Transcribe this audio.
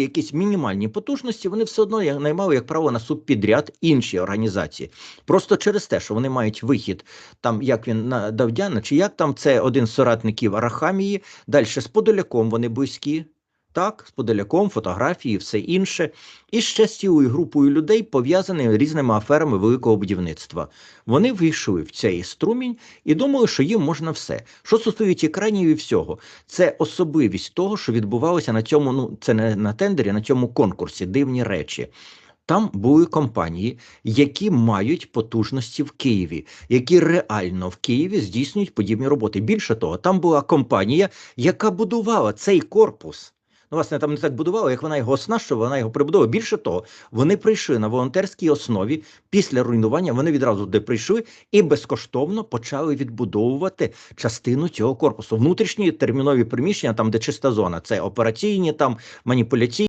якісь мінімальні потужності, вони все одно наймали, як право на субпідряд інші організації. Просто через те, що вони мають вихід, там як він на Давдяна, чи як там це один з соратників Арахамії, далі з Подоляком вони близькі. Так, з Подоляком, фотографії, все інше, і ще з цілою групою людей, пов'язані різними аферами великого будівництва. Вони вийшли в цей струмінь і думали, що їм можна все. Що стосується екранів і всього, це особливість того, що відбувалося на цьому. Ну це не на тендері, на цьому конкурсі. Дивні речі. Там були компанії, які мають потужності в Києві, які реально в Києві здійснюють подібні роботи. Більше того, там була компанія, яка будувала цей корпус. Ну, власне, там не так будували, як вона його оснащувала, вона його прибудовувала. Більше того, вони прийшли на волонтерській основі після руйнування. Вони відразу туди прийшли і безкоштовно почали відбудовувати частину цього корпусу. Внутрішні термінові приміщення, там де чиста зона, це операційні, там маніпуляційні.